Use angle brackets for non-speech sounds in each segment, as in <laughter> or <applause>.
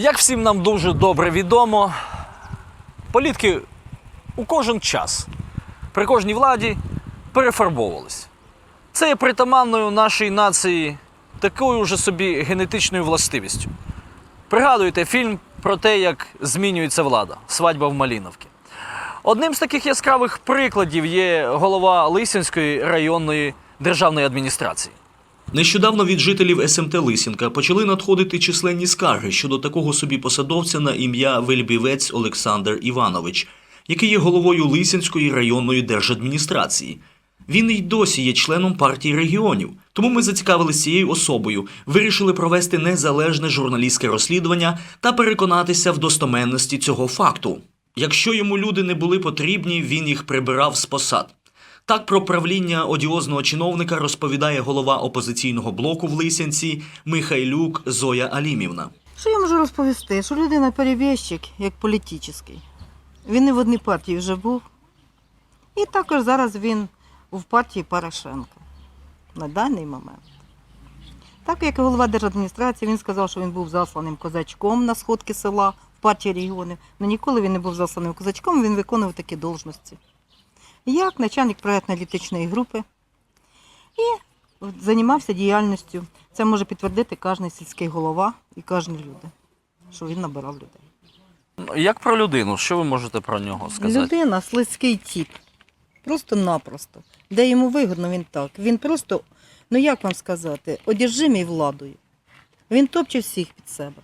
Як всім нам дуже добре відомо, політики у кожен час при кожній владі перефарбовувались. Це є притаманною нашій нації такою же собі генетичною властивістю. Пригадуєте фільм про те, як змінюється влада свадьба в Маліновці. Одним з таких яскравих прикладів є голова Лисинської районної державної адміністрації. Нещодавно від жителів СМТ Лисінка почали надходити численні скарги щодо такого собі посадовця на ім'я Вельбівець Олександр Іванович, який є головою Лисінської районної держадміністрації. Він і досі є членом партії регіонів. Тому ми зацікавилися цією особою, вирішили провести незалежне журналістське розслідування та переконатися в достоменності цього факту. Якщо йому люди не були потрібні, він їх прибирав з посад. Так про правління одіозного чиновника розповідає голова опозиційного блоку в Лисянці Михайлюк Зоя Алімівна. Що я можу розповісти? Що людина перебіжчик, як політичний. Він не в одній партії вже був. І також зараз він в партії Порошенка на даний момент. Так як голова держадміністрації, він сказав, що він був засланим козачком на сходки села в партії регіонів. Але ніколи він не був засланим козачком, він виконував такі должності. Як начальник проєктно-аналітичної групи і займався діяльністю. Це може підтвердити кожен сільський голова і кожен люди, що він набирав людей. Як про людину, що ви можете про нього сказати? Людина слизький тіп. Просто-напросто. Де йому вигодно, він так. Він просто, ну як вам сказати, одержимий владою. Він топче всіх під себе.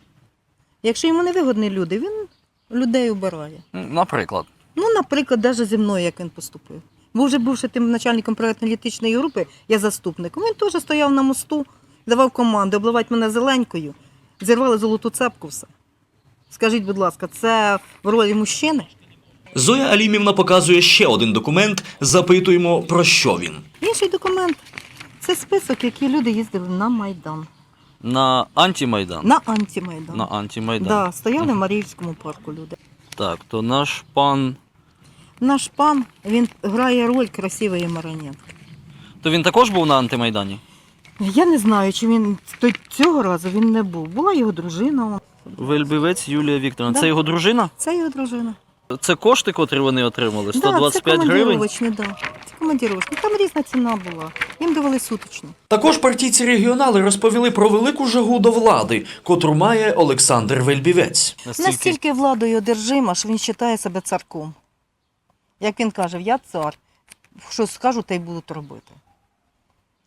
Якщо йому не вигодні люди, він людей обирає. Наприклад. Ну, наприклад, навіть зі мною, як він поступив. Бо вже бувши тим начальником проєктно-аналітичної групи, я заступником. Він теж стояв на мосту, давав команди обливати мене зеленькою, зірвали золоту цепку все. Скажіть, будь ласка, це в ролі мужчини? Зоя Алімівна показує ще один документ. Запитуємо, про що він. Інший документ це список, які люди їздили на Майдан, На антимайдан. на антимайдан. На антимайдан. Да, стояли в Маріївському парку люди. Так, то наш пан. Наш пан він грає роль красивої маронетки. То він також був на антимайдані? Я не знаю, чи він цього разу він не був. Була його дружина. Вельбівець Юлія Вікторовна. Да. Це його дружина? Це його дружина. Це кошти, котрі вони отримали? Да, 125 це гривень? да. Це командировочні. Там різна ціна була. Їм давали суточну. Також партійці регіонали розповіли про велику жагу до влади, котру має Олександр Вельбівець. Настільки... Настільки владою одержима, що він вважає себе царком. Як він каже, я цар, що скажу, те й будуть робити.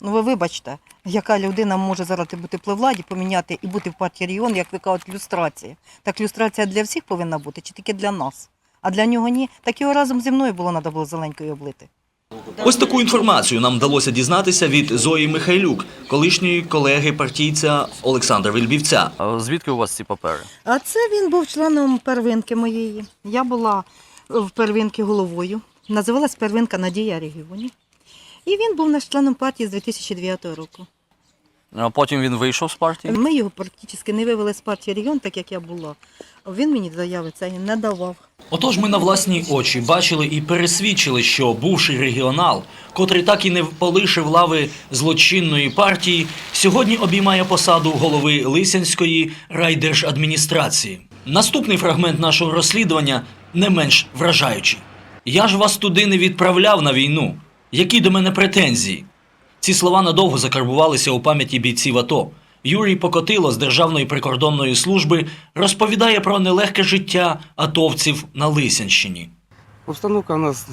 Ну ви вибачте, яка людина може зараз бути при владі, поміняти і бути в партії регіон, як ви кажете, люстрація. Так люстрація для всіх повинна бути, чи тільки для нас? А для нього ні. Так його разом зі мною було треба було зеленькою облити. Ось таку інформацію нам вдалося дізнатися від Зої Михайлюк, колишньої колеги партійця Олександра Вельбівця. А звідки у вас ці папери? А це він був членом первинки моєї. Я була в первинки головою. Називалась первинка Надія регіонів. І він був наш членом партії з 2009 року. А потім він вийшов з партії? Ми його практично не вивели з партії регіон, так як я була. Він мені заяви цієї не давав. Отож, ми на власні очі бачили і пересвідчили, що бувший регіонал, котрий так і не полишив лави злочинної партії, сьогодні обіймає посаду голови Лисянської райдержадміністрації. Наступний фрагмент нашого розслідування не менш вражаючий. Я ж вас туди не відправляв на війну. Які до мене претензії? Ці слова надовго закарбувалися у пам'яті бійців АТО. Юрій Покотило з Державної прикордонної служби розповідає про нелегке життя атовців на Лисянщині. Обстановка у нас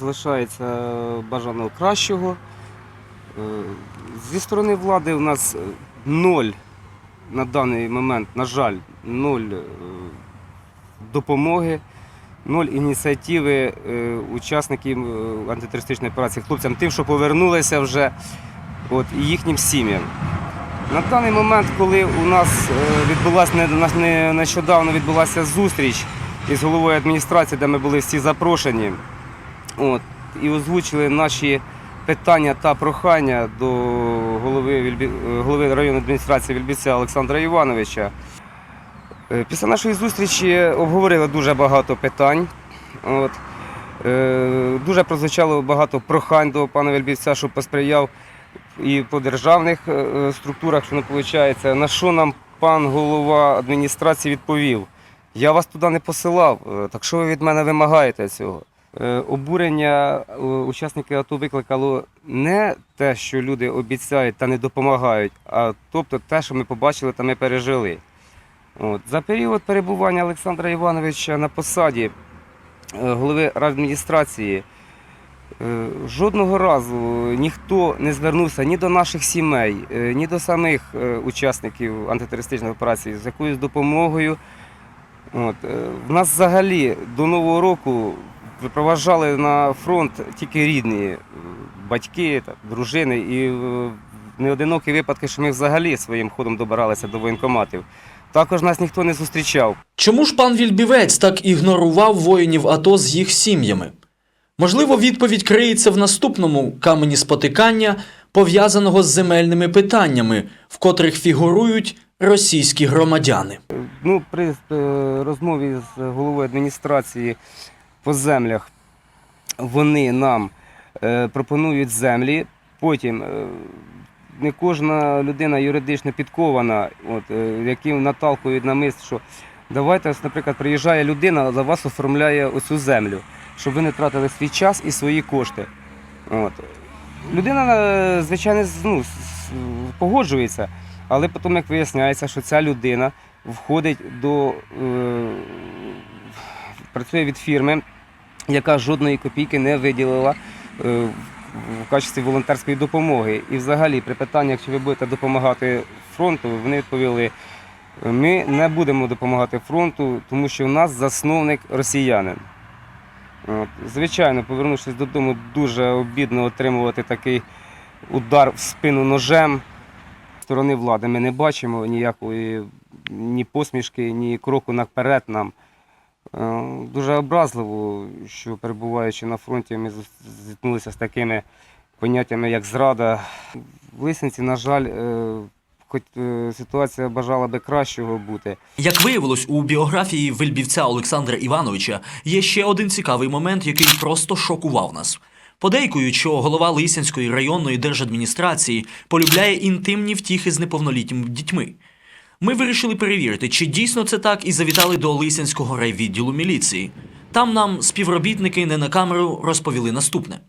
залишається бажаного кращого. Е, Зі сторони влади у нас ноль на даний момент, на жаль, ноль е, допомоги, ноль ініціативи е, учасників е, антитерористичної операції хлопцям, тим, що повернулися вже, от, і їхнім сім'ям. На даний момент, коли у нас е, відбулася не- нещодавно відбулася зустріч із головою адміністрації, де ми були всі запрошені, от, і озвучили наші питання та прохання до голови, голови районної адміністрації Вільбіця Олександра Івановича. Е, Після нашої зустрічі обговорили дуже багато питань. От. Е, Дуже прозвучало багато прохань до пана Вельбівця, щоб посприяв і по державних е, структурах, що не виходить, на що нам пан голова адміністрації відповів: я вас туди не посилав, так що ви від мене вимагаєте цього? Обурення учасників АТО викликало не те, що люди обіцяють та не допомагають, а тобто те, що ми побачили та ми пережили. От. За період перебування Олександра Івановича на посаді е, голови адміністрації е, жодного разу ніхто не звернувся ні до наших сімей, е, ні до самих учасників антитерористичної операції з якоюсь допомогою. От. В нас взагалі до Нового року випроважали на фронт тільки рідні батьки, дружини і неодинокі випадки, що ми взагалі своїм ходом добиралися до воєнкоматів. Також нас ніхто не зустрічав. Чому ж пан Вільбівець так ігнорував воїнів АТО з їх сім'ями? Можливо, відповідь криється в наступному камені спотикання, пов'язаного з земельними питаннями, в котрих фігурують російські громадяни. Ну, при е, розмові з головою адміністрації по землях вони нам е, пропонують землі. Потім е, не кожна людина юридично підкована, от, е, яким наталкують на мисль, що давайте, наприклад, приїжджає людина, за вас оформляє оцю землю, щоб ви не тратили свій час і свої кошти. От. Людина, е, звичайно, ну, погоджується, але потім, як виясняється, що ця людина входить до е, працює від фірми, яка жодної копійки не виділила е, в качестві волонтерської допомоги. І взагалі, при питаннях, чи ви будете допомагати фронту, вони відповіли. Ми не будемо допомагати фронту, тому що в нас засновник росіянин. От. Звичайно, повернувшись додому, дуже обідно отримувати такий удар в спину ножем. Сторони влади ми не бачимо ніякої ні посмішки, ні кроку наперед нам. Е, Дуже образливо, що перебуваючи на фронті, ми зіткнулися з такими поняттями, як зрада. В Лисенці, на жаль, е, хоч е, ситуація бажала би кращого бути. Як виявилось, у біографії вельбівця Олександра Івановича є ще один цікавий момент, який просто шокував нас. Подейкують, що голова Лисянської районної держадміністрації полюбляє інтимні втіхи з неповнолітніми дітьми. Ми вирішили перевірити, чи дійсно це так, і завітали до Лисянського райвідділу міліції. Там нам співробітники не на камеру розповіли наступне.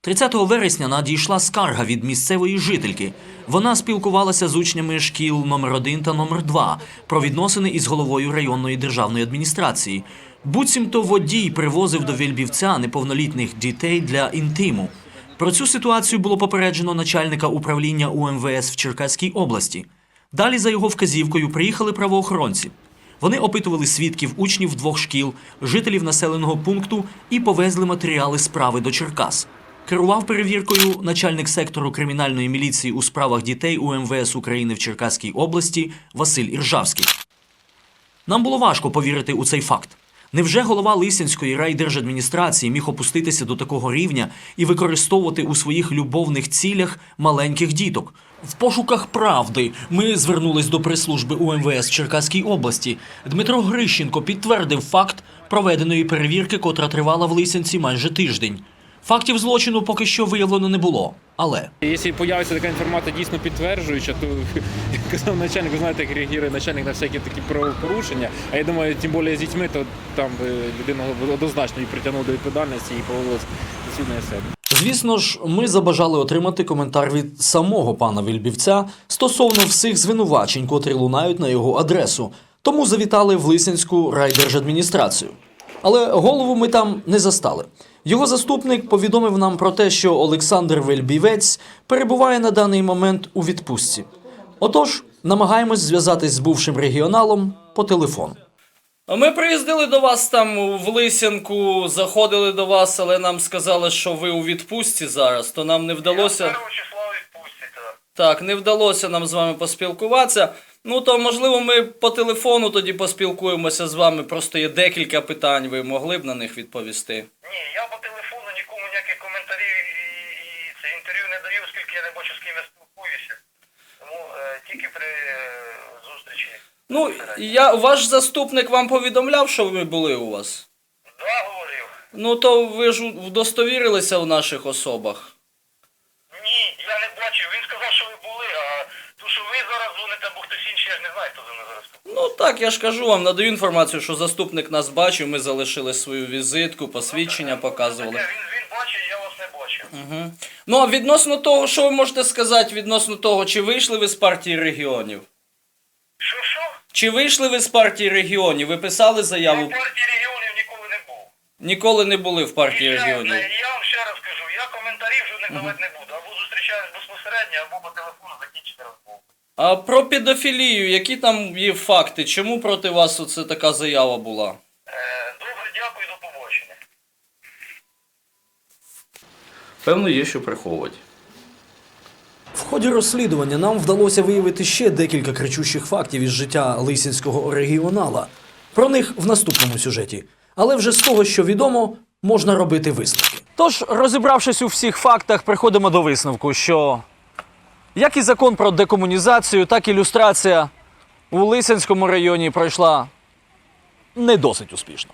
30 вересня надійшла скарга від місцевої жительки. Вона спілкувалася з учнями шкіл номер 1 та номер 2 про відносини із головою районної державної адміністрації. Буцімто водій привозив до Вільбівця неповнолітніх дітей для інтиму. Про цю ситуацію було попереджено начальника управління УМВС в Черкаській області. Далі за його вказівкою приїхали правоохоронці. Вони опитували свідків учнів двох шкіл, жителів населеного пункту і повезли матеріали справи до Черкас. Керував перевіркою начальник сектору кримінальної міліції у справах дітей у МВС України в Черкаській області Василь Іржавський. Нам було важко повірити у цей факт. Невже голова Лисянської райдержадміністрації міг опуститися до такого рівня і використовувати у своїх любовних цілях маленьких діток? В пошуках правди ми звернулись до прес-служби УМВС в Черкаській області. Дмитро Грищенко підтвердив факт проведеної перевірки, котра тривала в Лисянці майже тиждень. Фактів злочину поки що виявлено не було. Але Якщо появиться така інформація дійсно підтверджуюча, то <laughs> як казав начальник, ви знаєте, як реагує начальник на всякі такі правопорушення. А я думаю, тим більше з дітьми, то там би людина однозначно її притягнув до відповідальності і повелось дослідно себе. Звісно ж, ми забажали отримати коментар від самого пана Вільбівця стосовно всіх звинувачень, котрі лунають на його адресу. Тому завітали в Лисянську райдержадміністрацію. Але голову ми там не застали. Його заступник повідомив нам про те, що Олександр Вельбівець перебуває на даний момент у відпустці. Отож, намагаємось зв'язатись з бувшим регіоналом по телефону. Ми приїздили до вас там в Лисянку, заходили до вас, але нам сказали, що ви у відпустці зараз, то нам не вдалося. Я 1 числа відпустите. Так, не вдалося нам з вами поспілкуватися. Ну то можливо ми по телефону тоді поспілкуємося з вами. Просто є декілька питань, ви могли б на них відповісти. Ні, я по телефону нікому ніяких коментарів і, і це інтерв'ю не даю, оскільки я не бачу, з ким я спілкуюся. Тому е, тільки при е, зустрічі. Ну, я ваш заступник вам повідомляв, що ми були у вас. Да, говорив. Ну то ви ж удостовірилися в наших особах. Ні, я не бачив. Він сказав, знав, що ви були, а то, що ви зараз дзвоните, або хтось інший, я ж не знаю, хто за мною зараз. Ну так, я ж кажу вам, надаю інформацію, що заступник нас бачив, ми залишили свою візитку, посвідчення показували. Таке, Він, він бачить, я вас не бачив. Угу. Ну а відносно того, що ви можете сказати відносно того, чи вийшли ви з партії регіонів? Що, що? Чи вийшли ви з партії регіонів? Ви писали Я заяву? в партії регіонів ніколи не був. Ніколи не були в партії ще регіонів. Я вам ще раз кажу, я коментарів жодних давати не буду. Або зустрічаюсь безпосередньо, або по телефону закінчити розмову. А про педофілію, які там є факти? Чому проти вас оце така заява була? Добре, дякую, до побачення. Певно, є що приховувати. В ході розслідування нам вдалося виявити ще декілька кричущих фактів із життя лисінського регіонала. Про них в наступному сюжеті. Але вже з того, що відомо, можна робити висновки. Тож, розібравшись у всіх фактах, приходимо до висновку, що як і закон про декомунізацію, так і люстрація у Лисянському районі пройшла не досить успішно.